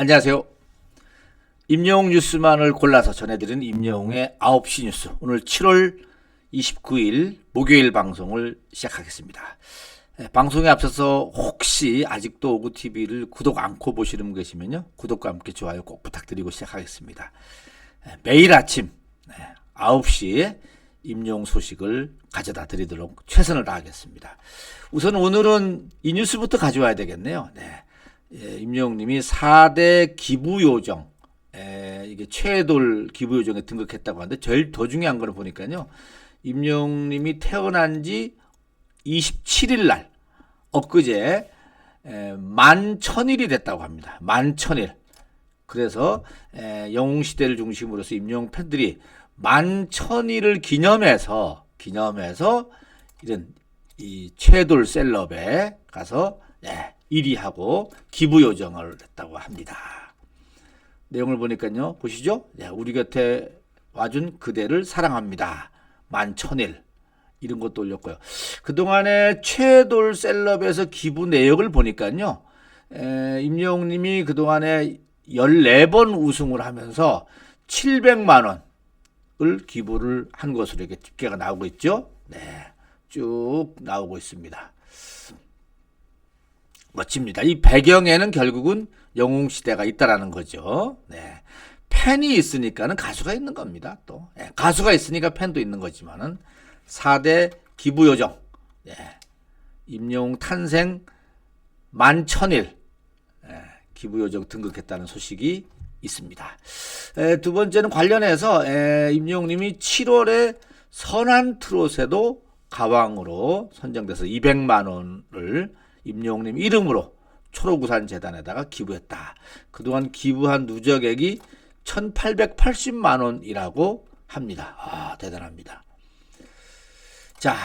안녕하세요. 임영웅 뉴스만을 골라서 전해드리는 임영웅의 9시 뉴스. 오늘 7월 29일 목요일 방송을 시작하겠습니다. 에, 방송에 앞서서 혹시 아직도 오구TV를 구독 않고 보시는 분 계시면요. 구독과 함께 좋아요 꼭 부탁드리고 시작하겠습니다. 에, 매일 아침 네, 9시에 임용 소식을 가져다 드리도록 최선을 다하겠습니다. 우선 오늘은 이 뉴스부터 가져와야 되겠네요. 네. 예, 임영웅님이 4대 기부 요정, 에, 이게 최돌 기부 요정에 등극했다고 하는데 제일 더 중요한 거는 보니까요. 임영웅님이 태어난 지 27일 날, 엊그제, 에, 만 천일이 됐다고 합니다. 만 천일. 그래서 에, 영웅 시대를 중심으로 해서 임영웅 팬들이 만 천일을 기념해서, 기념해서 이런 이 최돌 셀럽에 가서 예, 1위하고 기부 요정을 했다고 합니다. 내용을 보니까요. 보시죠. 예, 우리 곁에 와준 그대를 사랑합니다. 만천일 이런 것도 올렸고요. 그동안에 최돌 셀럽에서 기부 내역을 보니까요. 에, 임영웅 님이 그동안에 14번 우승을 하면서 700만 원을 기부를 한 것으로 이렇게 집계가 나오고 있죠. 네. 쭉 나오고 있습니다. 멋집니다. 이 배경에는 결국은 영웅 시대가 있다라는 거죠. 네. 팬이 있으니까는 가수가 있는 겁니다. 또 예, 가수가 있으니까 팬도 있는 거지만은 4대 기부 요정 예. 임영웅 탄생 만천일 예, 기부 요정 등극했다는 소식이 있습니다. 에, 두 번째는 관련해서 에, 임영웅님이 7월에 선한 트롯에도 가왕으로 선정돼서 200만 원을 임영웅님 이름으로 초록우산 재단에다가 기부했다. 그동안 기부한 누적액이 1,880만 원이라고 합니다. 아, 대단합니다. 자,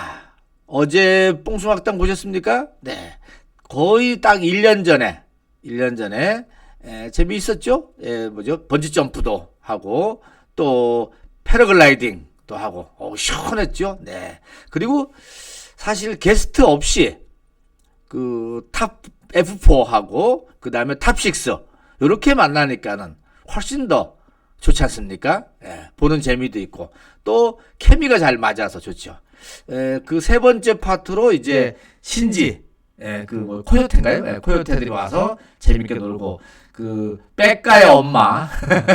어제 뽕숭악당 보셨습니까? 네. 거의 딱 1년 전에, 1년 전에, 에, 재미있었죠? 예, 뭐죠? 번지점프도 하고, 또, 패러글라이딩도 하고, 어, 시원했죠? 네. 그리고 사실 게스트 없이, 그, 탑 F4하고, 그 다음에 탑6, 이렇게 만나니까는 훨씬 더 좋지 않습니까? 예, 보는 재미도 있고, 또, 케미가 잘 맞아서 좋죠. 그세 번째 파트로 이제 신지, 예, 그 뭐, 코요테인가요? 예, 코요테들이 와서 재밌게 놀고, 그, 백가의 엄마,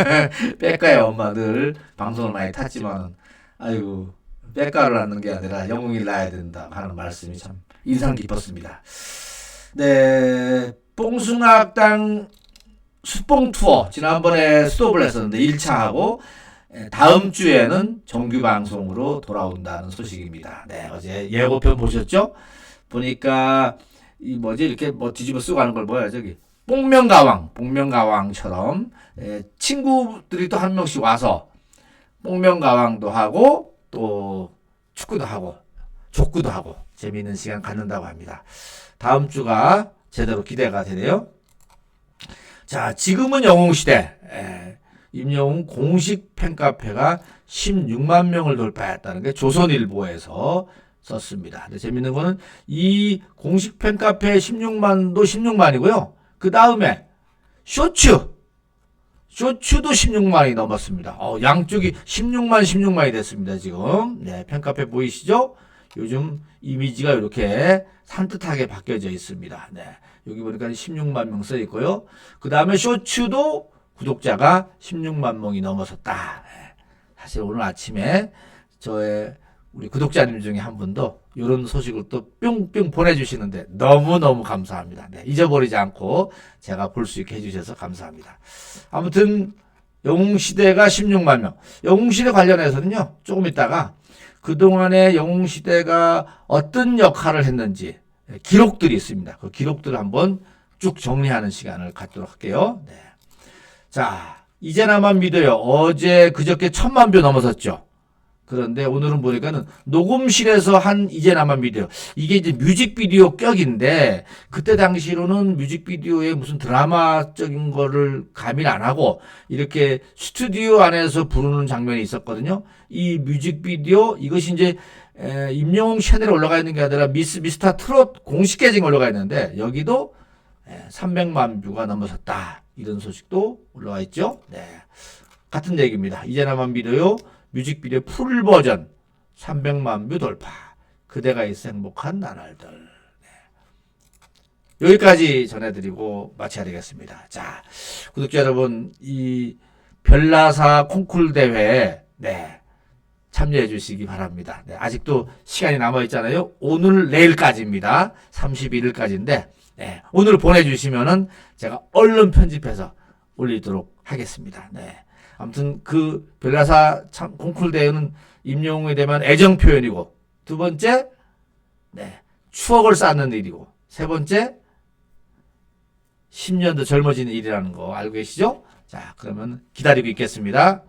백가의 엄마들 방송을 많이 탔지만, 아이고, 백가를 낳는 게 아니라 영웅이 낳아야 된다 하는 말씀이 참 인상 깊었습니다. 네, 뽕숭아학당 수뽕 투어 지난번에 스톱을 했었는데 1차하고 다음 주에는 정규 방송으로 돌아온다는 소식입니다. 네, 어제 예고편 보셨죠? 보니까 이 뭐지 이렇게 뭐 뒤집어 쓰고 하는 걸 뭐야 저기 뽕명가왕, 뽕명가왕처럼 에, 친구들이 또 한 명씩 와서 뽕명가왕도 하고 또 축구도 하고 족구도 하고 재미있는 시간 갖는다고 합니다. 다음 주가 제대로 기대가 되네요. 자, 지금은 영웅 시대. 에, 임영웅 공식 팬카페가 16만 명을 돌파했다는 게 조선일보에서 썼습니다. 근데 재밌는 거는 이 공식 팬카페 16만도 16만이고요. 그 다음에 쇼츠. 쇼츠도 16만이 넘었습니다. 어, 양쪽이 16만, 16만이 됐습니다, 지금. 네, 팬카페 보이시죠? 요즘 이미지가 이렇게 산뜻하게 바뀌어져 있습니다. 네. 여기 보니까 16만 명 써 있고요. 그 다음에 쇼츠도 구독자가 16만 명이 넘어섰다. 네. 사실 오늘 아침에 저의 우리 구독자님 중에 한 분도 이런 소식을 또 뿅뿅 보내주시는데 너무너무 감사합니다. 네, 잊어버리지 않고 제가 볼 수 있게 해주셔서 감사합니다. 아무튼 영웅시대가 16만 명. 영웅시대 관련해서는요. 조금 있다가 그동안에 영웅시대가 어떤 역할을 했는지 기록들이 있습니다. 그 기록들을 한번 쭉 정리하는 시간을 갖도록 할게요. 네. 자, 이제 나만 믿어요. 어제 그저께 천만 뷰 넘어섰죠. 그런데 오늘은 보니까는 녹음실에서 한 이제 나만 믿어요. 이게 이제 뮤직비디오 격인데 그때 당시로는 뮤직비디오에 무슨 드라마적인 거를 가미를 안 하고 이렇게 스튜디오 안에서 부르는 장면이 있었거든요. 이 뮤직비디오 이것이 이제 에, 임영웅 채널에 올라가 있는 게 아니라 미스 미스터 트롯 공식 계정에 올라가 있는데 여기도 에, 300만 뷰가 넘어섰다. 이런 소식도 올라와 있죠. 네. 같은 얘기입니다. 이제 나만 믿어요. 뮤직비디오 풀 버전 300만 뷰 돌파. 그대가 있어 행복한 나날들. 네. 여기까지 전해드리고 마쳐야 되겠습니다. 자, 구독자 여러분, 이 별나사 콩쿨 대회, 네. 참여해 주시기 바랍니다. 네, 아직도 시간이 남아 있잖아요. 오늘 내일까지입니다. 31일까지인데 네, 오늘 보내주시면은 제가 얼른 편집해서 올리도록 하겠습니다. 네. 아무튼 그 별나사 참 콩쿨 대회는 임영웅에 대한 애정 표현이고 두 번째 네, 추억을 쌓는 일이고 세 번째 10년 더 젊어지는 일이라는 거 알고 계시죠? 자, 그러면 기다리고 있겠습니다.